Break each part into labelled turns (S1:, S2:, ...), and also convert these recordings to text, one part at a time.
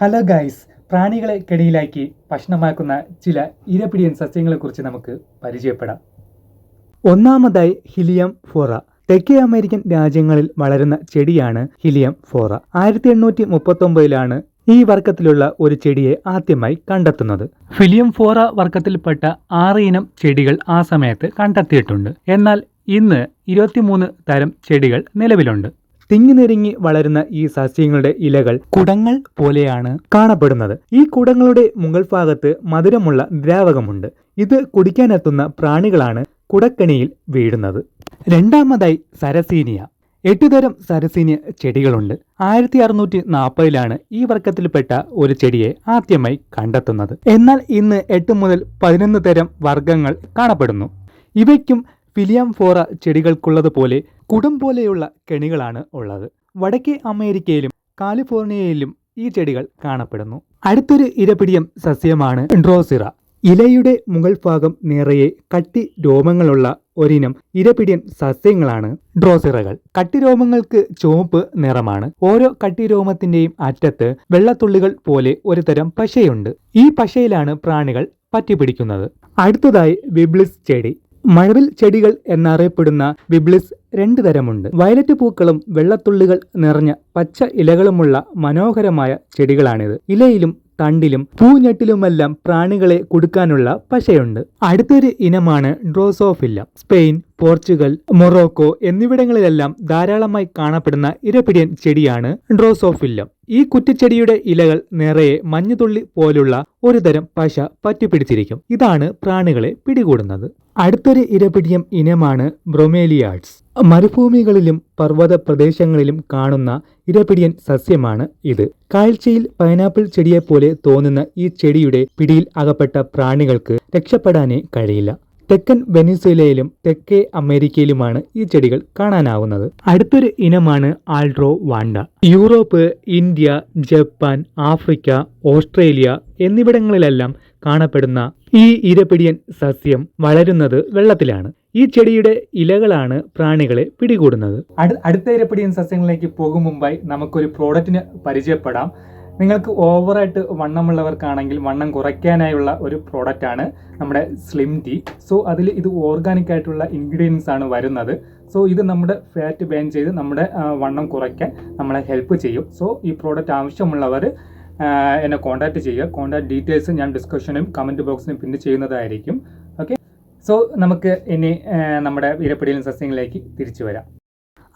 S1: Hello guys പ്രാണികളെ കെടിയിലാക്കി ഭക്ഷണമാക്കുന്ന ചില ഇരപിടിയൻ സസ്യങ്ങളെക്കുറിച്ച് നമുക്ക് പരിചയപ്പെടാം. ഒന്നാമതായി ഹിലിയം ഫോറ. തെക്കേ അമേരിക്കൻ രാജ്യങ്ങളിൽ വളരുന്ന ചെടിയാണ് ഹിലിയം ഫോറ. ആയിരത്തി എണ്ണൂറ്റി മുപ്പത്തൊമ്പതിലാണ് ഈ വർക്കത്തിലുള്ള ഒരു ചെടിയെ ആദ്യമായി കണ്ടെത്തുന്നത്. ഫിലിയം ഫോറ വർക്കത്തിൽപ്പെട്ട ആറ് ഇനം ചെടികൾ ആ സമയത്ത് കണ്ടെത്തിയിട്ടുണ്ട്. എന്നാൽ ഇന്ന് ഇരുപത്തിമൂന്ന് തരം ചെടികൾ നിലവിലുണ്ട്. തിങ്ങി നെരുങ്ങി വളരുന്ന ഈ സസ്യങ്ങളുടെ ഇലകൾ കുടങ്ങൾ പോലെയാണ് കാണപ്പെടുന്നത്. ഈ കുടങ്ങളുടെ മുകൾ ഭാഗത്ത് മധുരമുള്ള ദ്രാവകമുണ്ട്. ഇത് കുടിക്കാനെത്തുന്ന പ്രാണികളാണ് കുടക്കണിയിൽ വീഴുന്നത്. രണ്ടാമതായി സരസീനിയ. എട്ടുതരം സരസീനിയ ചെടികളുണ്ട്. ആയിരത്തി അറുന്നൂറ്റി നാൽപ്പതിലാണ് ഈ വർഗത്തിൽപ്പെട്ട ഒരു ചെടിയെ ആദ്യമായി കണ്ടെത്തുന്നത്. എന്നാൽ ഇന്ന് എട്ട് മുതൽ പതിനൊന്ന് തരം വർഗങ്ങൾ കാണപ്പെടുന്നു. ഇവയ്ക്കും ഫിലിയം ഫോറ ചെടികൾക്കുള്ളതുപോലെ കുടം പോലെയുള്ള കെണികളാണ് ഉള്ളത്. വടക്കേ അമേരിക്കയിലും കാലിഫോർണിയയിലും ഈ ചെടികൾ കാണപ്പെടുന്നു. അടുത്തൊരു ഇരപിടിയം സസ്യമാണ് ഡ്രോസിറ. ഇലയുടെ മുകൾ ഭാഗം നിറയെ കട്ടി രോമങ്ങളുള്ള ഒരിനം ഇരപിടിയൻ സസ്യങ്ങളാണ് ഡ്രോസിറകൾ. കട്ടിരോമങ്ങൾക്ക് ചുവപ്പ് നിറമാണ്. ഓരോ കട്ടിരോമത്തിന്റെയും അറ്റത്ത് വെള്ളത്തുള്ളികൾ പോലെ ഒരു തരം പശയുണ്ട്. ഈ പശയിലാണ് പ്രാണികൾ പറ്റിപ്പിടിക്കുന്നത്. അടുത്തതായി വിബ്ലിസ് ചെടി. മഴവിൽ ചെടികൾ എന്നറിയപ്പെടുന്ന വിബ്ലിസ് രണ്ട് തരമുണ്ട്. വയലറ്റ് പൂക്കളും വെള്ളത്തുള്ളികൾ നിറഞ്ഞ പച്ച ഇലകളുമുള്ള മനോഹരമായ ചെടികളാണിത്. ഇലയിലും തണ്ടിലും പൂഞ്ഞെട്ടിലുമെല്ലാം പ്രാണികളെ കൊടുക്കാനുള്ള പശയുണ്ട്. അടുത്തൊരു ഇനമാണ് ഡ്രോസോഫില്ല. സ്പെയിൻ പോർച്ചുഗൽ മൊറോക്കോ എന്നിവിടങ്ങളിലെല്ലാം ധാരാളമായി കാണപ്പെടുന്ന ഇരപിടിയൻ ചെടിയാണ് ഡ്രോസോഫില്ലം. ഈ കുറ്റിച്ചെടിയുടെ ഇലകൾ നിറയെ മഞ്ഞുതുള്ളി പോലുള്ള ഒരു തരം പശ പറ്റിപ്പിടിച്ചിരിക്കും. ഇതാണ് പ്രാണികളെ പിടികൂടുന്നത്. അടുത്തൊരു ഇരപിടിയം ഇനമാണ് ബ്രൊമേലിയാഡ്സ്. മരുഭൂമികളിലും പർവത പ്രദേശങ്ങളിലും കാണുന്ന ഇരപിടിയൻ സസ്യമാണ് ഇത്. കാഴ്ചയിൽ പൈനാപ്പിൾ ചെടിയെപ്പോലെ തോന്നുന്ന ഈ ചെടിയുടെ പിടിയിൽ അകപ്പെട്ട പ്രാണികൾക്ക് രക്ഷപ്പെടാനേ കഴിയില്ല. തെക്കൻ വെനിസുലയിലും തെക്കേ അമേരിക്കയിലുമാണ് ഈ ചെടികൾ കാണാനാവുന്നത്. അടുത്തൊരു ഇനമാണ് ആൾട്രോ വാണ്ട. Europe India Japan Africa Australia എന്നിവിടങ്ങളിലെല്ലാം കാണപ്പെടുന്ന ഈ ഇരപിടിയൻ സസ്യം വളരുന്നത് വെള്ളത്തിലാണ്. ഈ ചെടിയുടെ ഇലകളാണ് പ്രാണികളെ പിടികൂടുന്നത്. അടുത്ത ഇരപിടിയൻ സസ്യങ്ങളിലേക്ക് പോകും മുമ്പായി നമുക്കൊരു പ്രോഡക്റ്റിന് പരിചയപ്പെടാം. നിങ്ങൾക്ക് ഓവറായിട്ട് വണ്ണമുള്ളവർക്കാണെങ്കിൽ വണ്ണം കുറയ്ക്കാനായുള്ള ഒരു പ്രോഡക്റ്റ് ആണ് നമ്മുടെ സ്ലിം ടീ സോ അതിൽ ഇത് ഓർഗാനിക് ആയിട്ടുള്ള ഇൻഗ്രീഡിയൻസ് ആണ് വരുന്നത്. സോ ഇത് നമ്മുടെ ഫാറ്റ് ബേൺ ചെയ്ത് നമ്മുടെ വണ്ണം കുറയ്ക്കാൻ നമ്മളെ ഹെൽപ്പ് ചെയ്യും. സോ ഈ പ്രോഡക്റ്റ് ആവശ്യമുള്ളവർ എന്നെ കോൺടാക്റ്റ് ചെയ്യുക. കോൺടാക്ട് ഡീറ്റെയിൽസ് ഞാൻ ഡിസ്കഷനും കമന്റ് ബോക്സിനും പിന്നെ ചെയ്യുന്നതായിരിക്കും. ഓക്കെ സോ നമുക്ക് ഇനി നമ്മുടെ ഇരപ്പിടിയൻ സസ്യങ്ങളിലേക്ക് തിരിച്ചു വരാം.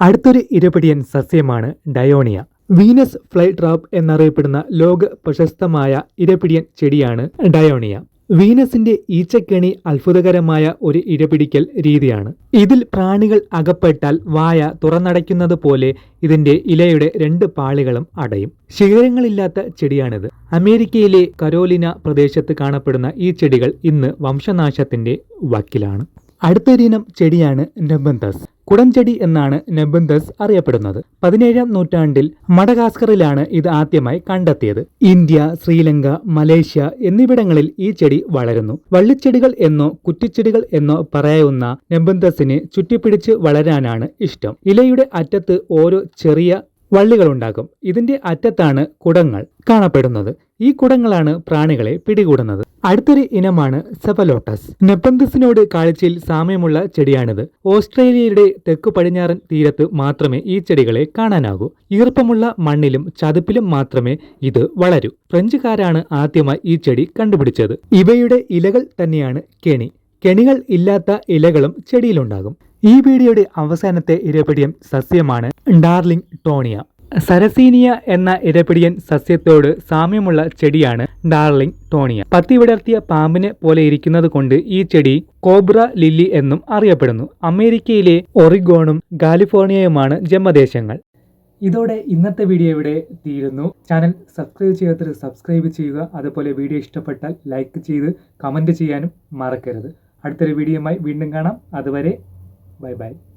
S1: അടുത്തൊരു ഇരപിടിയൻ സസ്യമാണ് ഡയോണിയ വീനസ് ഫ്ലൈ ട്രാപ്പ് എന്നറിയപ്പെടുന്ന ലോക പ്രശസ്തമായ ഇരപിടിയൻ ചെടിയാണ് ഡയോണിയ. വീനസിന്റെ ഈച്ചക്കെണി അത്ഭുതകരമായ ഒരു ഇരപിടിക്കൽ രീതിയാണ്. ഇതിൽ പ്രാണികൾ അകപ്പെട്ടാൽ വായ തുറന്നടയ്ക്കുന്നത് പോലെ ഇതിന്റെ ഇലയുടെ രണ്ട് പാളികളും അടയും. ശിഖരങ്ങളില്ലാത്ത ചെടിയാണിത്. അമേരിക്കയിലെ കരോലിന പ്രദേശത്ത് കാണപ്പെടുന്ന ഈ ചെടികൾ ഇന്ന് വംശനാശത്തിന്റെ വക്കിലാണ്. അടുത്തൊരിനം ചെടിയാണ് നെബന്തസ്. കുടംചെടി എന്നാണ് നെബന്തസ് അറിയപ്പെടുന്നത്. പതിനേഴാം നൂറ്റാണ്ടിൽ മഡഗാസ്കറിലാണ് ഇത് ആദ്യമായി കണ്ടെത്തിയത്. ഇന്ത്യ ശ്രീലങ്ക മലേഷ്യ എന്നിവിടങ്ങളിൽ ഈ ചെടി വളരുന്നു. വള്ളിച്ചെടികൾ എന്നോ കുറ്റിച്ചെടികൾ എന്നോ പറയാവുന്ന നെബന്തസിനെ ചുറ്റിപ്പിടിച്ച് വളരാനാണ് ഇഷ്ടം. ഇലയുടെ അറ്റത്ത് ഓരോ ചെറിയ വള്ളികളുണ്ടാകും. ഇതിന്റെ അറ്റത്താണ് കുടങ്ങൾ കാണപ്പെടുന്നത്. ഈ കുടങ്ങളാണ് പ്രാണികളെ പിടികൂടുന്നത്. അടുത്തൊരു ഇനമാണ് സെഫലോട്ടസ്. നെപ്പന്തസിനോട് കാഴ്ചയിൽ സാമ്യമുള്ള ചെടിയാണിത്. ഓസ്ട്രേലിയയുടെ തെക്കു പടിഞ്ഞാറൻ തീരത്ത് മാത്രമേ ഈ ചെടികളെ കാണാനാകൂ. ഈർപ്പമുള്ള മണ്ണിലും ചതുപ്പിലും മാത്രമേ ഇത് വളരൂ. ഫ്രഞ്ചുകാരാണ് ആദ്യമായി ഈ ചെടി കണ്ടുപിടിച്ചത്. ഇവയുടെ ഇലകൾ തന്നെയാണ് കെണി. കെണികൾ ഇല്ലാത്ത ഇലകളും ചെടിയിലുണ്ടാകും. ഈ വീഡിയോയുടെ അവസാനത്തെ ഇരപിടിയൻ സസ്യമാണ് ഡാർലിംഗ് ടോണിയ. സരസീനിയ എന്ന ഇരപിടിയൻ സസ്യത്തോട് സാമ്യമുള്ള ചെടിയാണ് ഡാർലിംഗ് ടോണിയ. പത്തി വിടർത്തിയ പാമ്പിനെ പോലെ ഇരിക്കുന്നത് കൊണ്ട് ഈ ചെടി കോബ്ര ലില്ലി എന്നും അറിയപ്പെടുന്നു. അമേരിക്കയിലെ ഒറിഗോണും കാലിഫോർണിയയുമാണ് ജന്മദേശങ്ങൾ. ഇതോടെ ഇന്നത്തെ വീഡിയോ ഇവിടെ തീരുന്നു. ചാനൽ സബ്സ്ക്രൈബ് ചെയ്യാത്തവർ സബ്സ്ക്രൈബ് ചെയ്യുക. അതുപോലെ വീഡിയോ ഇഷ്ടപ്പെട്ടാൽ ലൈക്ക് ചെയ്ത് കമന്റ് ചെയ്യാനും മറക്കരുത്. അടുത്തൊരു വീഡിയോയുമായി വീണ്ടും കാണാം. അതുവരെ Bye bye.